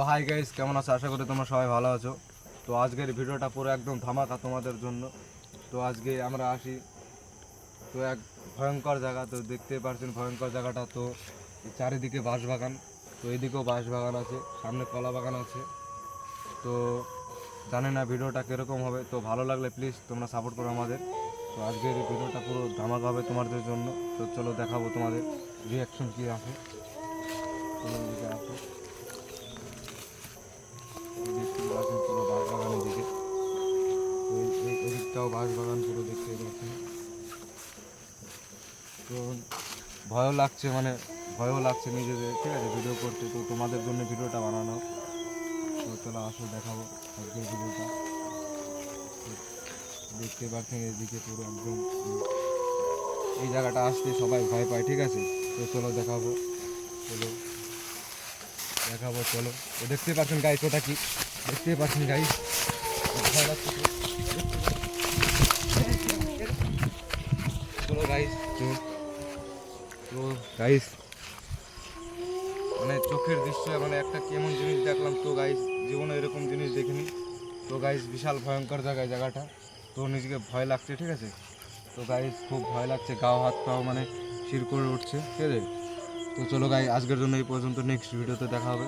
তো hi guys কেমন আছো? আশা করি তোমরা সবাই ভালো আছো। তো আজকের ভিডিওটা পুরো একদম ধামাকা তোমাদের জন্য। তো আজকে আমরা আসি তো এক ভয়ঙ্কর জায়গা, তো দেখতে পারছেন ভয়ঙ্কর জায়গাটা। তো চারিদিকে বাঁশ বাগান তো এদিকেও বাঁশ বাগান আছে, সামনে কলা বাগান আছে। তো জানি না ভিডিওটা কীরকম হবে, তো ভালো লাগলে প্লিজ তোমরা সাপোর্ট করো আমাদের। তো আজকের ভিডিওটা পুরো ধামাকা হবে তোমাদের জন্য। তো চলো দেখাবো তোমাদের রিয়াকশন কী আছে। এদিকটাও বাঁশ বাগান পুরো দেখতে পাচ্ছেন। তো ভয়ও লাগছে মানে ভয়ও লাগছে নিজেদের, ঠিক আছে? ভিডিও করতে। তো তোমাদের জন্য ভিডিওটা বানানো। তো চলো আসো, দেখাবো আজকের ভিডিওটা। দেখতে পাচ্ছেন এদিকে পুরো একদম এই জায়গাটা আসতে সবাই ভয় পায়, ঠিক আছে? তো চলো দেখাবো চলো। দেখাবো, চলো। দেখতে পাচ্ছেন গাইস ওটা কি? দেখতে পাচ্ছেন গাইস ভয় লাগছে তো গাইস মানে চোখের দৃশ্য মানে একটা কেমন জিনিস দেখলাম। তো গাইস জীবনে এরকম জিনিস দেখিনি। তো গাইস বিশাল ভয়ঙ্কর জায়গায় জায়গাটা। তো নিজেকে ভয় লাগছে, ঠিক আছে? তো গাইস খুব ভয় লাগছে গাও হাত পাও মানে শির করে উঠছে, ঠিক আছে? তো চলো গাই আজকের জন্য এই পর্যন্ত। নেক্সট ভিডিওতে দেখা হবে।